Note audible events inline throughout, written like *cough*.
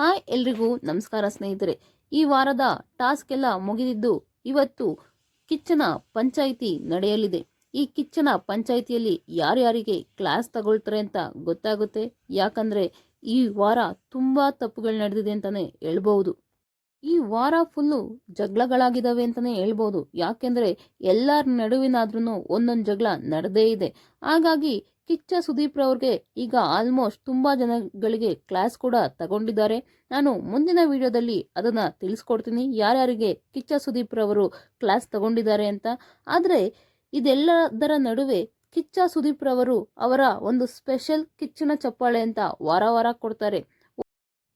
Hi ಎಲ್ರಿಗೂ ನಮಸ್ಕಾರ ಸ್ನೇಹಿತರೆ. ಈ ವಾರದ ಟಾಸ್ಕ್ ಎಲ್ಲ ಮುಗಿದಿದ್ದು ಇವತ್ತು ಕಿಚ್ಚನ ಪಂಚಾಯಿತಿ ನಡೆಯಲಿದೆ. ಈ ಕಿಚ್ಚನ ಪಂಚಾಯಿತಿಯಲ್ಲಿ ಯಾರ್ಯಾರಿಗೆ ಕ್ಲಾಸ್ ತಗೊಳ್ತಾರೆ ಅಂತ ಗೊತ್ತಾಗುತ್ತೆ. ಯಾಕಂದ್ರೆ ಈ ವಾರ ತುಂಬಾ ತಪ್ಪುಗಳು ನಡೆದಿದೆ ಅಂತಾನೆ ಹೇಳ್ಬಹುದು. ಈ ವಾರ ಫುಲ್ಲು ಜಗಳಗಳಾಗಿದ್ದಾವೆ ಅಂತಾನೆ ಹೇಳ್ಬೋದು ಯಾಕೆಂದರೆ ಎಲ್ಲರ ನಡುವಿನಾದ್ರೂ ಒಂದೊಂದು ಜಗಳ ನಡೆದೇ ಇದೆ. ಹಾಗಾಗಿ ಕಿಚ್ಚ ಸುದೀಪ್ ರವ್ರಿಗೆ ಈಗ ಆಲ್ಮೋಸ್ಟ್ ತುಂಬಾ ಜನಗಳಿಗೆ ಕ್ಲಾಸ್ ಕೂಡ ತಗೊಂಡಿದ್ದಾರೆ. ನಾನು ಮುಂದಿನ ವಿಡಿಯೋದಲ್ಲಿ ಅದನ್ನ ತಿಳಿಸ್ಕೊಡ್ತೀನಿ. ಯಾರ್ಯಾರಿಗೆ ಕಿಚ್ಚ ಸುದೀಪ್ ರವರು ಕ್ಲಾಸ್ ತಗೊಂಡಿದ್ದಾರೆ ಅಂತ. ಆದರೆ ಇದೆಲ್ಲದರ ನಡುವೆ ಕಿಚ್ಚ ಸುದೀಪ್ ರವರು ಅವರ ಒಂದು ಸ್ಪೆಷಲ್ ಕಿಚ್ಚನ ಚಪ್ಪಾಳೆ ಅಂತ ವಾರ ವಾರ ಕೊಡ್ತಾರೆ.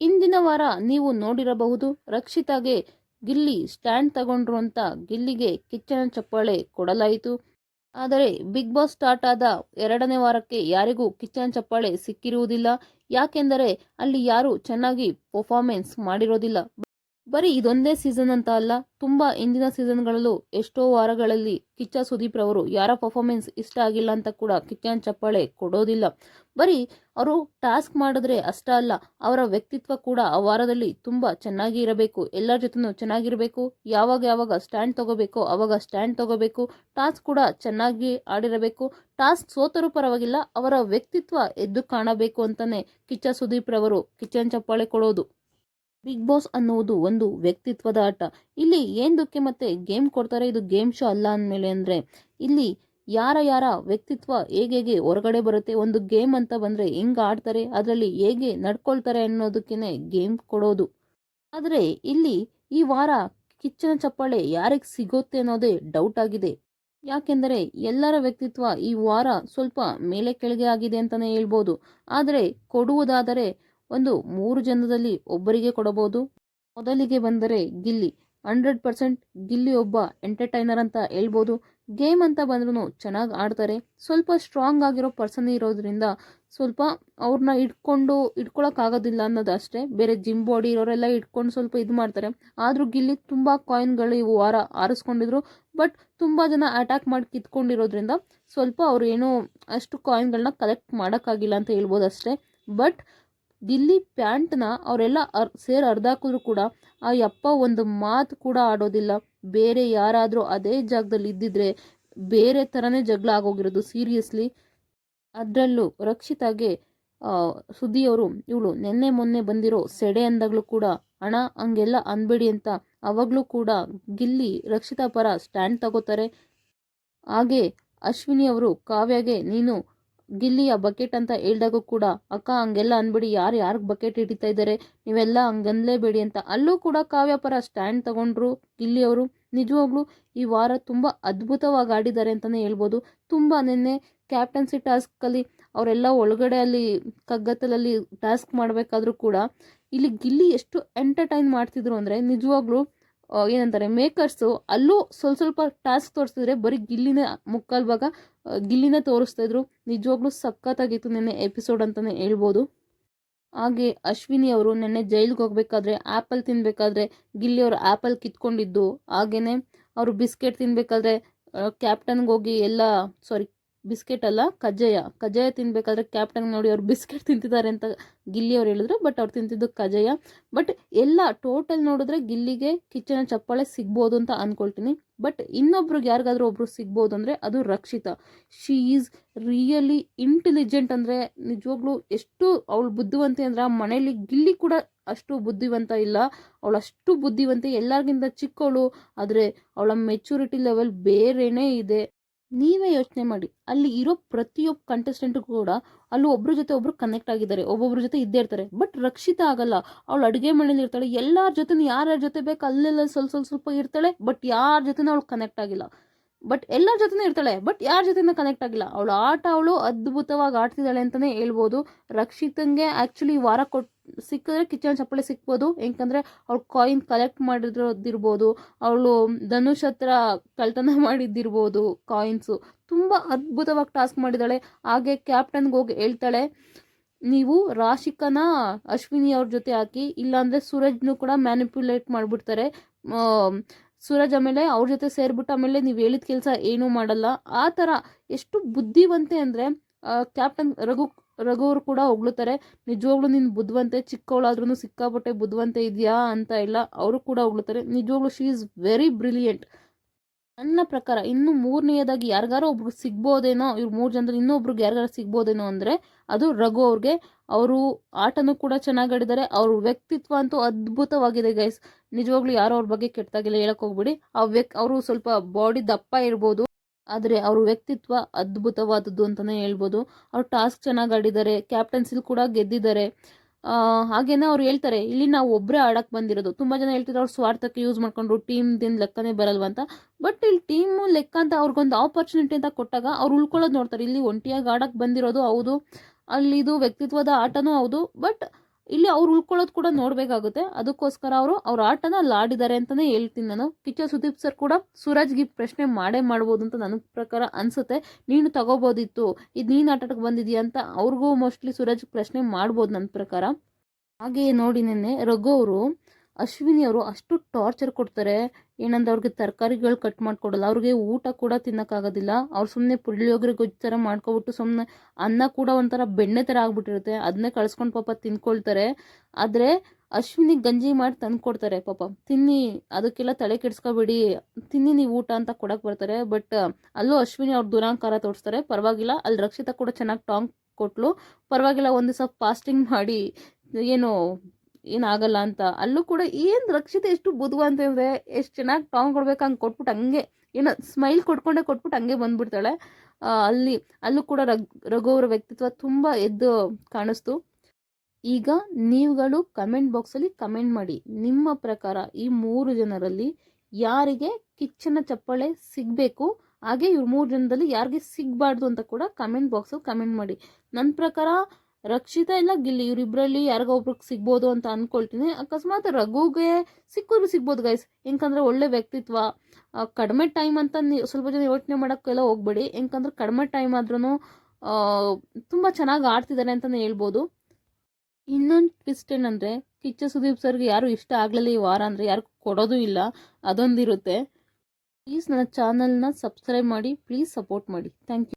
ಇಂದಿನ ವಾರ ನೀವು ನೋಡಿರಬಹುದು, ರಕ್ಷಿತಾಗೆ ಗಿಲ್ಲಿ ಸ್ಟ್ಯಾಂಡ್ ತಗೊಂಡ್ರು ಅಂತ ಗಿಲ್ಲಿಗೆ ಕಿಚ್ಚನ ಚಪ್ಪಾಳೆ ಕೊಡಲಾಯಿತು. ಆದರೆ ಬಿಗ್ ಬಾಸ್ ಸ್ಟಾರ್ಟ್ ಆದ ಎರಡನೇ ವಾರಕ್ಕೆ ಯಾರಿಗೂ ಕಿಚನ್ ಚಪ್ಪಾಳೆ ಸಿಕ್ಕಿರುವುದಿಲ್ಲ. ಯಾಕೆಂದರೆ ಅಲ್ಲಿ ಯಾರು ಚೆನ್ನಾಗಿ ಪರ್ಫಾರ್ಮೆನ್ಸ್ ಮಾಡಿರೋದಿಲ್ಲ. ಬರೀ ಇದೊಂದೇ ಸೀಸನ್ ಅಂತ ಅಲ್ಲ, ತುಂಬಾ ಇಂದಿನ ಸೀಸನ್ಗಳಲ್ಲೂ ಎಷ್ಟೋ ವಾರಗಳಲ್ಲಿ ಕಿಚ್ಚ ಸುದೀಪ್ ರವರು ಯಾರ ಪರ್ಫಾರ್ಮೆನ್ಸ್ ಇಷ್ಟ ಆಗಿಲ್ಲ ಅಂತ ಕೂಡ ಕಿಚ್ಚನ್ ಚಪ್ಪಾಳೆ ಕೊಡೋದಿಲ್ಲ. ಬರೀ ಅವರು ಟಾಸ್ಕ್ ಮಾಡಿದ್ರೆ ಅಷ್ಟ ಅಲ್ಲ, ಅವರ ವ್ಯಕ್ತಿತ್ವ ಕೂಡ ಆ ವಾರದಲ್ಲಿ ತುಂಬಾ ಚೆನ್ನಾಗಿ ಇರಬೇಕು. ಎಲ್ಲರ ಜೊತೆನೂ ಚೆನ್ನಾಗಿರಬೇಕು. ಯಾವಾಗ ಯಾವಾಗ ಸ್ಟ್ಯಾಂಡ್ ತಗೋಬೇಕೋ ಅವಾಗ ಸ್ಟ್ಯಾಂಡ್ ತಗೋಬೇಕು. ಟಾಸ್ಕ್ ಕೂಡ ಚೆನ್ನಾಗಿ ಆಡಿರಬೇಕು. ಟಾಸ್ಕ್ ಸೋತರೂ ಪರವಾಗಿಲ್ಲ, ಅವರ ವ್ಯಕ್ತಿತ್ವ ಎದ್ದು ಕಾಣಬೇಕು ಅಂತಾನೆ ಕಿಚ್ಚ ಸುದೀಪ್ ರವರು ಕಿಚ್ಚನ್ ಚಪ್ಪಾಳೆ ಕೊಡೋದು. ಬಿಗ್ ಬಾಸ್ ಅನ್ನುವುದು ಒಂದು ವ್ಯಕ್ತಿತ್ವದ ಆಟ. ಇಲ್ಲಿ ಏಂದಕ್ಕೆ ಮತ್ತೆ ಗೇಮ್ ಕೊಡ್ತಾರೆ? ಇದು ಗೇಮ್ ಶೋ ಅಲ್ಲ ಅಂದಮೇಲೆ ಅಂದರೆ, ಇಲ್ಲಿ ಯಾರ ಯಾರ ವ್ಯಕ್ತಿತ್ವ ಹೇಗೆ ಹೇಗೆ ಹೊರಗಡೆ ಬರುತ್ತೆ? ಒಂದು ಗೇಮ್ ಅಂತ ಬಂದರೆ ಹೆಂಗೆ ಆಡ್ತಾರೆ? ಅದರಲ್ಲಿ ಹೇಗೆ ನಡ್ಕೊಳ್ತಾರೆ ಅನ್ನೋದಕ್ಕೇ ಗೇಮ್ ಕೊಡೋದು. ಆದರೆ ಇಲ್ಲಿ ಈ ವಾರ ಕಿಚ್ಚನ ಚಪ್ಪಾಳೆ ಯಾರಿಗೆ ಸಿಗುತ್ತೆ ಅನ್ನೋದೇ ಡೌಟ್ ಆಗಿದೆ. ಯಾಕೆಂದರೆ ಎಲ್ಲರ ವ್ಯಕ್ತಿತ್ವ ಈ ವಾರ ಸ್ವಲ್ಪ ಮೇಲೆ ಕೆಳಗೆ ಆಗಿದೆ ಅಂತಲೇ ಹೇಳ್ಬೋದು. ಆದರೆ ಕೊಡುವುದಾದರೆ ಒಂದು ಮೂರು ಜನದಲ್ಲಿ ಒಬ್ಬರಿಗೆ ಕೊಡಬಹುದು. ಮೊದಲಿಗೆ ಬಂದರೆ ಗಿಲ್ಲಿ. ಹಂಡ್ರೆಡ್ ಪರ್ಸೆಂಟ್ ಗಿಲ್ಲಿ ಒಬ್ಬ ಎಂಟರ್ಟೈನರ್ ಅಂತ ಹೇಳ್ಬೋದು. ಗೇಮ್ ಅಂತ ಬಂದ್ರೂ ಚೆನ್ನಾಗಿ ಆಡ್ತಾರೆ. ಸ್ವಲ್ಪ ಸ್ಟ್ರಾಂಗ್ ಆಗಿರೋ ಪರ್ಸನ್ ಇರೋದ್ರಿಂದ ಸ್ವಲ್ಪ ಅವ್ರನ್ನ ಇಟ್ಕೊಂಡು ಇಟ್ಕೊಳಕ್ಕಾಗೋದಿಲ್ಲ ಅನ್ನೋದು ಅಷ್ಟೇ. ಬೇರೆ ಜಿಮ್ ಬಾಡಿ ಇರೋರೆಲ್ಲ ಇಟ್ಕೊಂಡು ಸ್ವಲ್ಪ ಇದು ಮಾಡ್ತಾರೆ. ಆದರೂ ಗಿಲ್ಲಿ ತುಂಬ ಕಾಯಿನ್ಗಳು ಇವು ವಾರ ಆರಿಸ್ಕೊಂಡಿದ್ರು. ಬಟ್ ತುಂಬ ಜನ ಅಟ್ಯಾಕ್ ಮಾಡಿ ಕಿತ್ಕೊಂಡಿರೋದ್ರಿಂದ ಸ್ವಲ್ಪ ಅವ್ರು ಏನು ಅಷ್ಟು ಕಾಯಿನ್ಗಳನ್ನ ಕಲೆಕ್ಟ್ ಮಾಡೋಕ್ಕಾಗಿಲ್ಲ ಅಂತ ಹೇಳ್ಬೋದು ಅಷ್ಟೇ. ಬಟ್ ಗಿಲ್ಲಿ ಪ್ಯಾಂಟ್ನ ಅವರೆಲ್ಲ ಅರ್, ಸೇರಿ ಅರ್ಧಾಕಿದ್ರು ಕೂಡ ಆ ಯಪ್ಪ ಒಂದು ಮಾತು ಕೂಡ ಆಡೋದಿಲ್ಲ. ಬೇರೆ ಯಾರಾದರೂ ಅದೇ ಜಾಗದಲ್ಲಿ ಇದ್ದಿದ್ರೆ ಬೇರೆ ಥರನೇ ಜಗಳ ಆಗೋಗಿರೋದು ಸೀರಿಯಸ್ಲಿ. ಅದರಲ್ಲೂ ರಕ್ಷಿತಾಗೆ ಸುದ್ದಿಯವರು, ಇವಳು ನಿನ್ನೆ ಮೊನ್ನೆ ಬಂದಿರೋ ಸೆಡೆ ಅಂದಾಗಲೂ ಕೂಡ ಹಣ ಹಂಗೆಲ್ಲ ಅನ್ಬೇಡಿ ಅಂತ ಅವಾಗಲೂ ಕೂಡ ಗಿಲ್ಲಿ ರಕ್ಷಿತಾ ಪರ ಸ್ಟ್ಯಾಂಡ್ ತಗೋತಾರೆ. ಹಾಗೆ ಅಶ್ವಿನಿ ಅವರು ಕಾವ್ಯಗೆ, ನೀನು ಗಿಲ್ಲಿಯ ಬಕೆಟ್ ಅಂತ ಹೇಳ್ದಾಗೂ ಕೂಡ, ಅಕ್ಕ, ಹಂಗೆಲ್ಲ ಅನ್ಬಿಡಿ, ಯಾರು ಯಾರಿಗೆ ಬಕೆಟ್ ಹಿಡಿತಾ ಇದ್ದಾರೆ ನೀವೆಲ್ಲ ಹಂಗನ್ಲೇಬೇಡಿ ಅಂತ. ಅಲ್ಲೂ ಕೂಡ ಕಾವ್ಯಪರ ಸ್ಟ್ಯಾಂಡ್ ತಗೊಂಡ್ರು ಗಿಲ್ಲಿಯವರು ನಿಜವಾಗ್ಲೂ ಈ ವಾರ ತುಂಬ ಅದ್ಭುತವಾಗಿ ಆಡಿದ್ದಾರೆ ಅಂತಲೇ ಹೇಳ್ಬೋದು. ತುಂಬ ನಿನ್ನೆ ಕ್ಯಾಪ್ಟನ್ಸಿ ಟಾಸ್ಕಲ್ಲಿ ಅವರೆಲ್ಲ ಒಳಗಡೆ ಅಲ್ಲಿ ಕಗ್ಗತ್ತಲಲ್ಲಿ ಟಾಸ್ಕ್ ಮಾಡಬೇಕಾದ್ರೂ ಕೂಡ, ಇಲ್ಲಿ ಗಿಲ್ಲಿ ಎಷ್ಟು ಎಂಟರ್ಟೈನ್ ಮಾಡ್ತಿದ್ರು ಅಂದರೆ ನಿಜವಾಗ್ಲೂ ಏನಂತಾರೆ ಮೇಕರ್ಸು ಅಲ್ಲೂ ಸ್ವಲ್ಪ ಸ್ವಲ್ಪ ಟಾಸ್ಕ್ ತೋರಿಸ್ತಿದ್ರೆ ಬರೀ ಗಿಲ್ಲಿನೇ ಮುಕ್ಕಾಲು ಭಾಗ ಗಿಲ್ಲಿನೇ ತೋರಿಸ್ತಾ ಇದ್ರು. ನಿಜವಾಗ್ಲೂ ಸಖತ್ತಾಗಿತ್ತು ನಿನ್ನೆ ಎಪಿಸೋಡ್ ಅಂತಲೇ ಹೇಳ್ಬೋದು. ಹಾಗೆ ಅಶ್ವಿನಿ ಅವರು ನಿನ್ನೆ ಜೈಲಿಗೆ ಹೋಗ್ಬೇಕಾದ್ರೆ ಆ್ಯಪಲ್ ತಿನ್ಬೇಕಾದ್ರೆ ಗಿಲ್ಲಿ ಅವರು ಆ್ಯಪಲ್ ಕಿತ್ಕೊಂಡಿದ್ದು. ಹಾಗೆಯೇ ಅವರು ಬಿಸ್ಕೆಟ್ ತಿನ್ಬೇಕಾದ್ರೆ ಕ್ಯಾಪ್ಟನ್ಗೆ ಹೋಗಿ ಎಲ್ಲ ಸಾರಿ ಬಿಸ್ಕೆಟ್ ಅಲ್ಲ ಕಜ್ಜಾಯ. ಕಜ್ಜಾಯ ತಿನ್ಬೇಕಾದ್ರೆ ಕ್ಯಾಪ್ಟನ್ ನೋಡಿ ಅವ್ರು ಬಿಸ್ಕೆಟ್ ತಿಂತಿದ್ದಾರೆ ಅಂತ ಗಿಲ್ಲಿ ಅವ್ರು ಹೇಳಿದ್ರು, ಬಟ್ ಅವ್ರು ತಿಂತಿದ್ದು ಕಜ್ಜಾಯ. ಬಟ್ ಎಲ್ಲ ಟೋಟಲ್ ನೋಡಿದ್ರೆ ಗಿಲ್ಲಿಗೆ ಕಿಚನ್ ಚಪ್ಪಾಳೆ ಸಿಗ್ಬೋದು ಅಂತ ಅಂದ್ಕೊಳ್ತೀನಿ ಬಟ್ ಇನ್ನೊಬ್ರಿಗೆ ಯಾರಿಗಾದ್ರೂ ಒಬ್ರು ಸಿಗ್ಬೋದು ಅಂದರೆ ಅದು Rakshita. She is really intelligent ಅಂದರೆ ನಿಜವಾಗ್ಲೂ ಎಷ್ಟು ಅವಳು ಬುದ್ಧಿವಂತೆ ಅಂದರೆ ಆ ಮನೇಲಿ ಗಿಲ್ಲಿ ಕೂಡ ಅಷ್ಟು ಬುದ್ಧಿವಂತ ಇಲ್ಲ. ಅವಳು ಅಷ್ಟು ಬುದ್ಧಿವಂತೆ ಎಲ್ಲರಿಗಿಂತ ಚಿಕ್ಕವಳು, ಆದರೆ ಅವಳ ಮೆಚುರಿಟಿ ಲೆವೆಲ್ ಬೇರೆನೇ ಇದೆ. ನೀವೇ ಯೋಚನೆ ಮಾಡಿ. ಅಲ್ಲಿ ಇರೋ ಪ್ರತಿಯೊಬ್ಬ ಕಂಟೆಸ್ಟೆಂಟ್ ಕೂಡ ಅಲ್ಲಿ ಒಬ್ಬರ ಜೊತೆ ಒಬ್ರು ಕನೆಕ್ಟ್ ಆಗಿದ್ದಾರೆ. ಒಬ್ಬೊಬ್ಬರ ಜೊತೆ ಇದ್ದೇ ಇರ್ತಾರೆ. ಬಟ್ ರಕ್ಷಿತ ಆಗಲ್ಲ. ಅವಳು ಅಡುಗೆ ಮನೇಲಿ ಇರ್ತಾಳೆ. ಎಲ್ಲರ ಜೊತೆ ಯಾರ್ಯಾರ ಜೊತೆ ಬೇಕು ಅಲ್ಲೆಲ್ಲ ಸ್ವಲ್ಪ ಸ್ವಲ್ಪ ಸ್ವಲ್ಪ ಇರ್ತಾಳೆ. ಬಟ್ ಯಾರ ಜೊತೆ ಅವಳು ಕನೆಕ್ಟ್ ಆಗಿಲ್ಲ. ಬಟ್ ಎಲ್ಲರ ಜೊತೆನೂ ಇರ್ತಾಳೆ. ಬಟ್ ಯಾರ ಜೊತೆನೂ ಕನೆಕ್ಟ್ ಆಗಿಲ್ಲ. ಅವಳು ಆಟ ಅವಳು ಅದ್ಭುತವಾಗಿ ಆಡ್ತಿದ್ದಾಳೆ ಅಂತಲೇ ಹೇಳ್ಬೋದು. ರಕ್ಷಿತಂಗೆ ಆ್ಯಕ್ಚುಲಿ ವಾರ ಕೊಟ್ಟು ಸಿಕ್ಕಿದ್ರೆ ಕಿಚನ್ ಚಪ್ಪಳೆ ಸಿಕ್ಬೋದು. ಯಾಕಂದರೆ ಅವಳು ಕಾಯಿನ್ ಕಲೆಕ್ಟ್ ಮಾಡಿರೋದಿರ್ಬೋದು. ಅವಳು ಧನುಷ್ ಹತ್ರ ಕಳ್ತನ *laughs* ಮಾಡಿದ್ದಿರ್ಬೋದು ಕಾಯಿನ್ಸು ತುಂಬ ಅದ್ಭುತವಾಗಿ ಟಾಸ್ಕ್ ಮಾಡಿದ್ದಾಳೆ. ಹಾಗೆ ಕ್ಯಾಪ್ಟನ್ಗೆ ಹೋಗಿ ಹೇಳ್ತಾಳೆ, ನೀವು ರಾಶಿಕನ ಅಶ್ವಿನಿ ಅವ್ರ ಜೊತೆ ಹಾಕಿ, ಇಲ್ಲಾಂದರೆ ಸೂರಜ್ನು ಕೂಡ ಮ್ಯಾನಿಪ್ಯುಲೇಟ್ ಮಾಡಿಬಿಡ್ತಾರೆ. ಸೂರಜ್ ಆಮೇಲೆ ಅವ್ರ ಜೊತೆ ಸೇರಿಬಿಟ್ಟು ಆಮೇಲೆ ನೀವು ಹೇಳಿದ ಕೆಲಸ ಏನೂ ಮಾಡಲ್ಲ. ಆ ಥರ ಎಷ್ಟು ಬುದ್ಧಿವಂತೆ ಅಂದರೆ ಕ್ಯಾಪ್ಟನ್ ರಘು ರಘು ಅವ್ರು ಕೂಡ ಹೊಗಳುತ್ತಾರೆ. ನಿಜವಾಗ್ಲೂ ನೀನು ಬುದ್ಧಿವಂತೆ ಚಿಕ್ಕವಳಾದ್ರೂ ಸಿಕ್ಕಾಪಟ್ಟೆ ಬುದ್ಧಿವಂತೆ ಇದೆಯಾ ಅಂತ ಇಲ್ಲ ಅವರು ಕೂಡ ಹೊಗಳುತ್ತಾರೆ. ನಿಜವಾಗ್ಲೂ ಶಿ ಈಸ್ ವೆರಿ ಬ್ರಿಲಿಯಂಟ್ ನನ್ನ ಪ್ರಕಾರ ಇನ್ನು ಮೂರನೆಯದಾಗಿ ಯಾರಿಗಾರೋ ಒಬ್ರು ಸಿಗ್ಬೋದೇನೋ, ಇವ್ರು ಮೂರು ಜನದಲ್ಲಿ ಇನ್ನೊಬ್ರಿಗೆ ಯಾರಿಗಾರು ಸಿಗ್ಬೋದೇನೋ ಅಂದರೆ, ಅದು ರಘು ಅವ್ರಿಗೆ. ಅವರು ಆಟನೂ ಕೂಡ ಚೆನ್ನಾಗಿ ಆಡಿದ್ದಾರೆ. ಅವ್ರ ವ್ಯಕ್ತಿತ್ವ ಅಂತೂ ಅದ್ಭುತವಾಗಿದೆ ಗೈಸ್ ನಿಜವಾಗ್ಲೂ ಯಾರೋ ಅವ್ರ ಬಗ್ಗೆ ಕೆಟ್ಟದಾಗಿಲ್ಲ ಹೇಳಕ್ ಹೋಗ್ಬಿಡಿ. ಆ ವ್ಯಕ್, ಅವರು ಸ್ವಲ್ಪ ಬಾಡಿ ದಪ್ಪ ಇರ್ಬೋದು, ಆದರೆ ಅವ್ರ ವ್ಯಕ್ತಿತ್ವ ಅದ್ಭುತವಾದದ್ದು ಅಂತಲೇ ಹೇಳ್ಬೋದು. ಅವ್ರು ಟಾಸ್ಕ್ ಚೆನ್ನಾಗಿ ಆಡಿದ್ದಾರೆ ಕ್ಯಾಪ್ಟನ್ಸಿಲ್ ಕೂಡ ಗೆದ್ದಿದ್ದಾರೆ. ಹಾಗೇನೆ ಅವ್ರು ಹೇಳ್ತಾರೆ, ಇಲ್ಲಿ ನಾವು ಒಬ್ಬರೇ ಆಡಕ್ಕೆ ಬಂದಿರೋದು. ತುಂಬ ಜನ ಹೇಳ್ತಿದ್ರು ಅವ್ರು ಸ್ವಾರ್ಥಕ್ಕೆ ಯೂಸ್ ಮಾಡ್ಕೊಂಡ್ರು ಟೀಮ್ದಿಂದ ಲೆಕ್ಕನೇ ಬರಲ್ವಾ ಅಂತ. ಬಟ್ ಇಲ್ಲಿ ಟೀಮು ಲೆಕ್ಕ ಅಂತ ಅವ್ರಿಗೊಂದು ಆಪರ್ಚುನಿಟಿ ಅಂತ ಕೊಟ್ಟಾಗ ಅವ್ರು ಉಳ್ಕೊಳ್ಳೋದು ನೋಡ್ತಾರೆ. ಇಲ್ಲಿ ಒಂಟಿಯಾಗಿ ಆಡಕ್ಕೆ ಬಂದಿರೋದು ಹೌದು ಅಲ್ಲಿ ಇದು ವ್ಯಕ್ತಿತ್ವದ ಆಟನೂ ಹೌದು ಬಟ್ ಇಲ್ಲಿ ಅವ್ರು ಉಳ್ಕೊಳ್ಳೋದು ಕೂಡ ನೋಡಬೇಕಾಗುತ್ತೆ. ಅದಕ್ಕೋಸ್ಕರ ಅವರು ಅವ್ರ ಆಟನ ಆಡಿದ್ದಾರೆ ಅಂತಲೇ ಹೇಳ್ತೀನಿ ನಾನು. ಕಿಚ್ಚ ಸುದೀಪ್ ಸರ್ ಕೂಡ ಸೂರಜ್ಗೆ ಪ್ರಶ್ನೆ ಮಾಡೇ ಮಾಡ್ಬೋದು ಅಂತ ನನ್ನ ಪ್ರಕಾರ ಅನಿಸುತ್ತೆ. ನೀನು ತಗೋಬೋದಿತ್ತು. ಇದು ನೀನು ಆಟಕ್ಕೆ ಬಂದಿದೀಯ ಅಂತ ಅವ್ರಿಗೂ ಮೋಸ್ಟ್ಲಿ ಸೂರಜ್ ಪ್ರಶ್ನೆ ಮಾಡ್ಬೋದು ನನ್ನ ಪ್ರಕಾರ. ಹಾಗೆಯೇ ನೋಡಿ ನೆನ್ನೆ ರಘು ಅವರು, ಅಶ್ವಿನಿ ಅವರು ಅಷ್ಟು ಟಾರ್ಚರ್ ಕೊಡ್ತಾರೆ. ಏನಂದ್ರೆ ಅವ್ರಿಗೆ ತರಕಾರಿಗಳು ಕಟ್ ಮಾಡಿಕೊಡಲ್ಲ. ಅವ್ರಿಗೆ ಊಟ ಕೂಡ ತಿನ್ನೋಕ್ಕಾಗೋದಿಲ್ಲ. ಅವ್ರು ಸುಮ್ಮನೆ ಪುಳಿಯೋಗರೆ ಗೊಜ್ಜು ಥರ ಮಾಡ್ಕೊಬಿಟ್ಟು ಸುಮ್ಮನೆ ಅನ್ನ ಕೂಡ ಒಂಥರ ಬೆಣ್ಣೆ ಥರ ಆಗ್ಬಿಟ್ಟಿರುತ್ತೆ. ಅದನ್ನೇ ಕಳ್ಸ್ಕೊಂಡು ಪಾಪ ತಿನ್ಕೊಳ್ತಾರೆ. ಆದರೆ ಅಶ್ವಿನಿಗೆ ಗಂಜಿ ಮಾಡಿ ತಂದು ಕೊಡ್ತಾರೆ ಪಾಪ. ತಿನ್ನಿ, ಅದಕ್ಕೆಲ್ಲ ತಲೆ ಕೆಡಿಸ್ಕೋಬೇಡಿ. ತಿನ್ನಿ ನೀವು ಊಟ ಅಂತ ಕೊಡಕ್ಕೆ ಬರ್ತಾರೆ. ಬಟ್ ಅಲ್ಲೂ ಅಶ್ವಿನಿ ಅವ್ರ ದುರಾಂಕಾರ ತೋರಿಸ್ತಾರೆ. ಪರವಾಗಿಲ್ಲ, ಅಲ್ಲಿ ರಕ್ಷಿತಾ ಕೂಡ ಚೆನ್ನಾಗಿ ಟಾಂಗ್ ಕೊಟ್ಲು. ಪರವಾಗಿಲ್ಲ, ಒಂದು ದಿವಸ ಫಾಸ್ಟಿಂಗ್ ಮಾಡಿ, ಏನು ಏನಾಗಲ್ಲ ಅಂತ. ಅಲ್ಲೂ ಕೂಡ ಏನು ರಕ್ಷಿತ ಎಷ್ಟು ಬುದ್ಧಿವಂತ ಅಂದ್ರೆ ಎಷ್ಟು ಚೆನ್ನಾಗಿ ಟಾಂಗ್ ಕೊಡ್ಬೇಕು ಹಂಗೆ ಕೊಟ್ಬಿಟ್ಟು ಹಂಗೆ, ಏನೋ ಸ್ಮೈಲ್ ಕೊಟ್ಕೊಂಡೆ ಕೊಟ್ಬಿಟ್ಟು ಹಂಗೆ ಬಂದ್ಬಿಡ್ತಾಳೆ. ಅಲ್ಲಿ, ಅಲ್ಲೂ ಕೂಡ ರಘ್ ರಘು ಅವರ ವ್ಯಕ್ತಿತ್ವ ತುಂಬ ಎದ್ದು ಕಾಣಿಸ್ತು. ಈಗ ನೀವುಗಳು ಕಮೆಂಟ್ ಬಾಕ್ಸಲ್ಲಿ ಕಮೆಂಟ್ ಮಾಡಿ, ನಿಮ್ಮ ಪ್ರಕಾರ ಈ ಮೂರು ಜನರಲ್ಲಿ ಯಾರಿಗೆ ಕಿಚ್ಚನ ಚಪ್ಪಳೆ ಸಿಗಬೇಕು, ಹಾಗೆ ಇವ್ರು ಮೂರು ಜನದಲ್ಲಿ ಯಾರಿಗೆ ಸಿಗಬಾರ್ದು ಅಂತ ಕೂಡ ಕಮೆಂಟ್ ಬಾಕ್ಸಲ್ಲಿ ಕಮೆಂಟ್ ಮಾಡಿ. ನನ್ನ ಪ್ರಕಾರ ರಕ್ಷಿತಾ ಇಲ್ಲ, ಗಿಲ್ಲಿ ಇವರಿಬ್ಬರಲ್ಲಿ ಯಾರಿಗೋ ಒಬ್ರಿಗೆ ಸಿಗ್ಬೋದು ಅಂತ ಅಂದ್ಕೊಳ್ತೀನಿ ಅಕಸ್ಮಾತ್ ರಘುಗೆ ಸಿಕ್ಕೋರು ಸಿಗ್ಬೋದು ಗೈಸ್ ಏಕಂದ್ರೆ ಒಳ್ಳೆ ವ್ಯಕ್ತಿತ್ವ. ಕಡಿಮೆ ಟೈಮ್ ಅಂತ ನೀವು ಸ್ವಲ್ಪ ಜನ ಯೋಚನೆ ಮಾಡೋಕ್ಕೆಲ್ಲ ಹೋಗ್ಬೇಡಿ. ಏಕಂದ್ರೆ ಕಡಿಮೆ ಟೈಮ್ ಆದ್ರೂ ತುಂಬ ಚೆನ್ನಾಗಿ ಆಡ್ತಿದ್ದಾರೆ ಅಂತಲೇ ಹೇಳ್ಬೋದು. ಇನ್ನೊಂದು ಟ್ವಿಸ್ಟ್ ಏನಂದರೆ, ಕಿಚ್ಚ ಸುದೀಪ್ ಸರ್ಗೆ ಯಾರು ಇಷ್ಟ ಆಗಲಿಲ್ಲ ಈ ವಾರ ಅಂದರೆ ಯಾರು ಕೊಡೋದು ಇಲ್ಲ. ಅದೊಂದಿರುತ್ತೆ. ಪ್ಲೀಸ್ ನನ್ನ ಚಾನಲ್ನ ಸಬ್ಸ್ಕ್ರೈಬ್ ಮಾಡಿ ಪ್ಲೀಸ್ ಸಪೋರ್ಟ್ ಮಾಡಿ. Thank you